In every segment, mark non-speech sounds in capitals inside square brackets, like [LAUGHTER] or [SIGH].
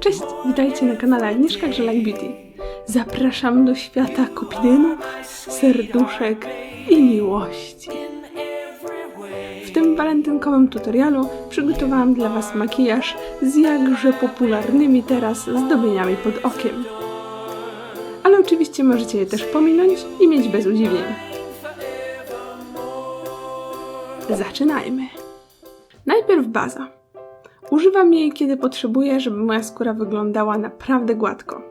Cześć, witajcie na kanale Agnieszka Grzelak Beauty. Zapraszam do świata kopidynów, serduszek i miłości. W tym walentynkowym tutorialu przygotowałam dla Was makijaż z jakże popularnymi teraz zdobieniami pod okiem. Ale oczywiście możecie je też pominąć i mieć bez udziwień. Zaczynajmy. Najpierw baza. Używam jej, kiedy potrzebuję, żeby moja skóra wyglądała naprawdę gładko.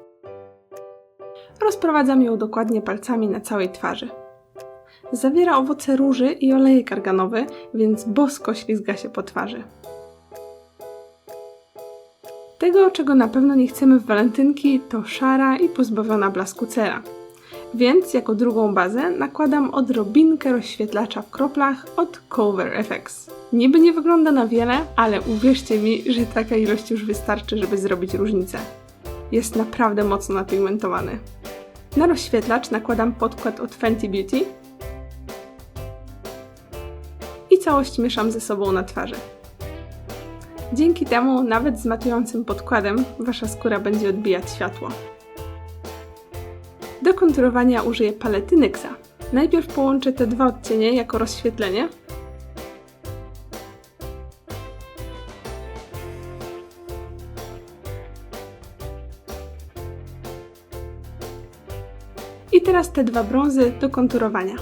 Rozprowadzam ją dokładnie palcami na całej twarzy. Zawiera owoce róży i olejek arganowy, więc bosko ślizga się po twarzy. Tego, czego na pewno nie chcemy w walentynki, to szara i pozbawiona blasku cera. Więc jako drugą bazę nakładam odrobinkę rozświetlacza w kroplach od Cover FX. Niby nie wygląda na wiele, ale uwierzcie mi, że taka ilość już wystarczy, żeby zrobić różnicę. Jest naprawdę mocno napigmentowany. Na rozświetlacz nakładam podkład od Fenty Beauty i całość mieszam ze sobą na twarzy. Dzięki temu, nawet z matującym podkładem, wasza skóra będzie odbijać światło. Do konturowania użyję palety NYXa. Najpierw połączę te dwa odcienie jako rozświetlenie. Teraz te dwa brązy do konturowania.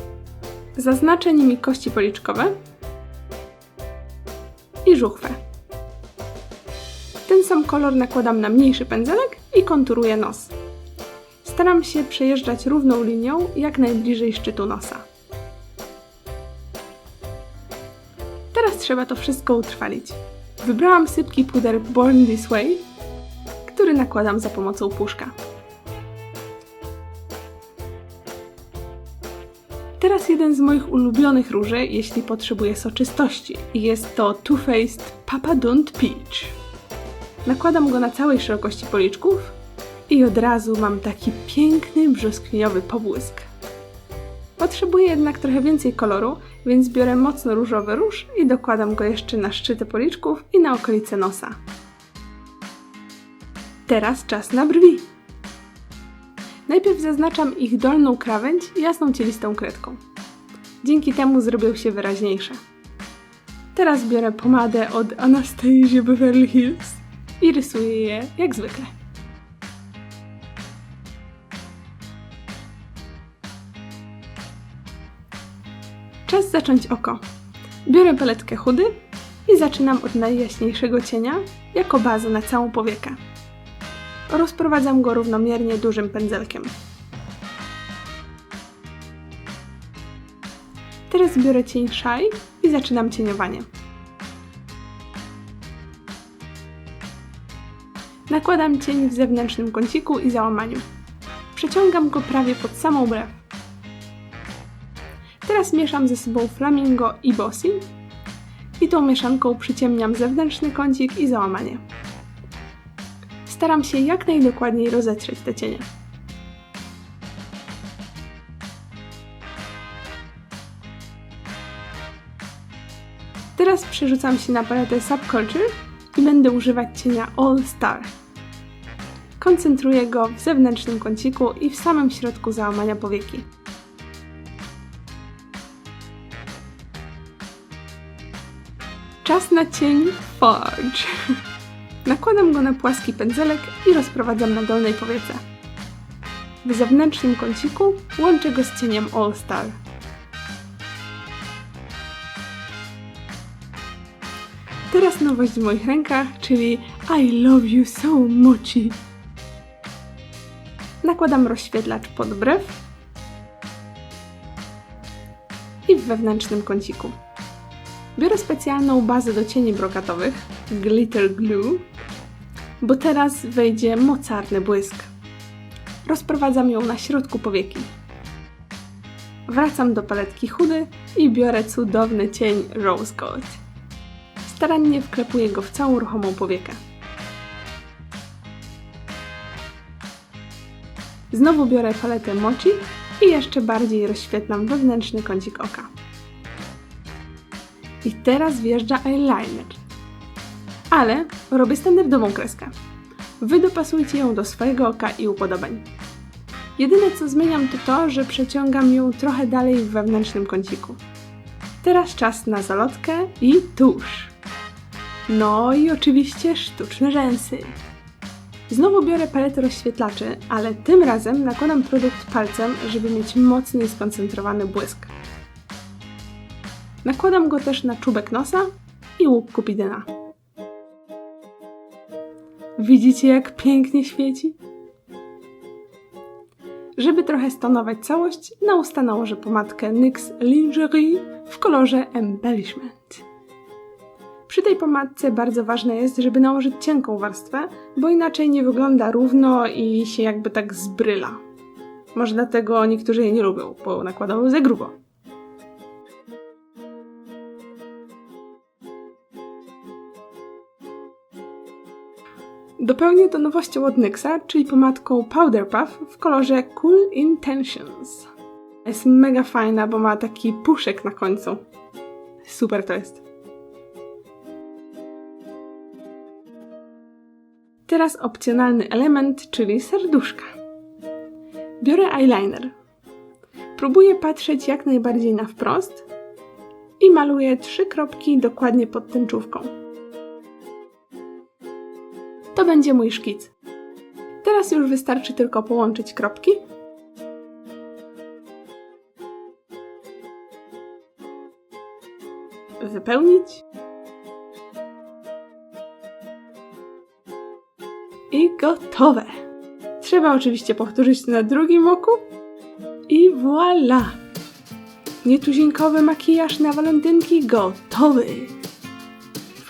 Zaznaczę nimi kości policzkowe i żuchwę. Ten sam kolor nakładam na mniejszy pędzelek i konturuję nos. Staram się przejeżdżać równą linią jak najbliżej szczytu nosa. Teraz trzeba to wszystko utrwalić. Wybrałam sypki puder Born This Way, który nakładam za pomocą puszka. Teraz jeden z moich ulubionych róży, jeśli potrzebuję soczystości. Jest to Too Faced Papa Don't Peach. Nakładam go na całej szerokości policzków i od razu mam taki piękny brzoskwiniowy pobłysk. Potrzebuję jednak trochę więcej koloru, więc biorę mocno różowy róż i dokładam go jeszcze na szczyty policzków i na okolice nosa. Teraz czas na brwi. Najpierw zaznaczam ich dolną krawędź jasną cielistą kredką. Dzięki temu zrobią się wyraźniejsze. Teraz biorę pomadę od Anastasia Beverly Hills i rysuję je jak zwykle. Czas zacząć oko. Biorę paletkę chudy i zaczynam od najjaśniejszego cienia jako bazę na całą powiekę. Rozprowadzam go równomiernie dużym pędzelkiem. Teraz biorę cień Shy i zaczynam cieniowanie. Nakładam cień w zewnętrznym kąciku i załamaniu. Przeciągam go prawie pod samą brew. Teraz mieszam ze sobą flamingo i bossy i tą mieszanką przyciemniam zewnętrzny kącik i załamanie. Staram się jak najdokładniej rozetrzeć te cienie. Teraz przerzucam się na paletę Subculture i będę używać cienia All Star. Koncentruję go w zewnętrznym kąciku i w samym środku załamania powieki. Czas na cień Forge. [LAUGHS] Nakładam go na płaski pędzelek i rozprowadzam na dolnej powiece. W zewnętrznym kąciku łączę go z cieniem All Star. Teraz nowość w moich rękach, czyli I love you so much. Nakładam rozświetlacz pod brew i w wewnętrznym kąciku. Biorę specjalną bazę do cieni brokatowych, Glitter Glue, bo teraz wejdzie mocarny błysk. Rozprowadzam ją na środku powieki. Wracam do paletki chudy i biorę cudowny cień Rose Gold. Starannie wklepuję go w całą ruchomą powiekę. Znowu biorę paletę Mochi i jeszcze bardziej rozświetlam wewnętrzny kącik oka. I teraz wjeżdża eyeliner. Ale robię standardową kreskę. Wy dopasujcie ją do swojego oka i upodobań. Jedyne co zmieniam to to, że przeciągam ją trochę dalej w wewnętrznym kąciku. Teraz czas na zalotkę i tusz. No i oczywiście sztuczne rzęsy. Znowu biorę paletę rozświetlaczy, ale tym razem nakładam produkt palcem, żeby mieć mocny i skoncentrowany błysk. Nakładam go też na czubek nosa i łuk kupidyna. Widzicie jak pięknie świeci? Żeby trochę stonować całość, na usta nałożę pomadkę NYX Lingerie w kolorze Embellishment. Przy tej pomadce bardzo ważne jest, żeby nałożyć cienką warstwę, bo inaczej nie wygląda równo i się jakby tak zbryla. Może dlatego niektórzy jej nie lubią, bo nakładają za grubo. Dopełnię to nowością od NYXa, czyli pomadką Powder Puff w kolorze Cool Intentions. Jest mega fajna, bo ma taki puszek na końcu. Super to jest. Teraz opcjonalny element, czyli serduszka. Biorę eyeliner. Próbuję patrzeć jak najbardziej na wprost i maluję trzy kropki dokładnie pod tęczówką. To będzie mój szkic. Teraz już wystarczy tylko połączyć kropki. Wypełnić. I gotowe. Trzeba oczywiście powtórzyć to na drugim oku. I voilà! Nietuzinkowy makijaż na walentynki gotowy!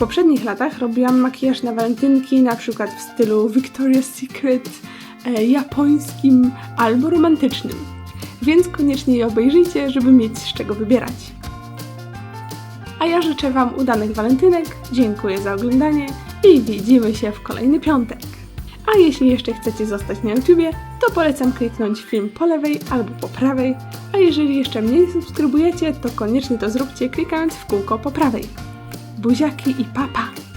Poprzednich latach robiłam makijaż na walentynki, na przykład w stylu Victoria's Secret, e, japońskim albo romantycznym. Więc koniecznie je obejrzyjcie, żeby mieć z czego wybierać. A ja życzę Wam udanych walentynek, dziękuję za oglądanie i widzimy się w kolejny piątek. A jeśli jeszcze chcecie zostać na YouTubie, to polecam kliknąć film po lewej albo po prawej, a jeżeli jeszcze mnie nie subskrybujecie, to koniecznie to zróbcie klikając w kółko po prawej. Buziaki i papa!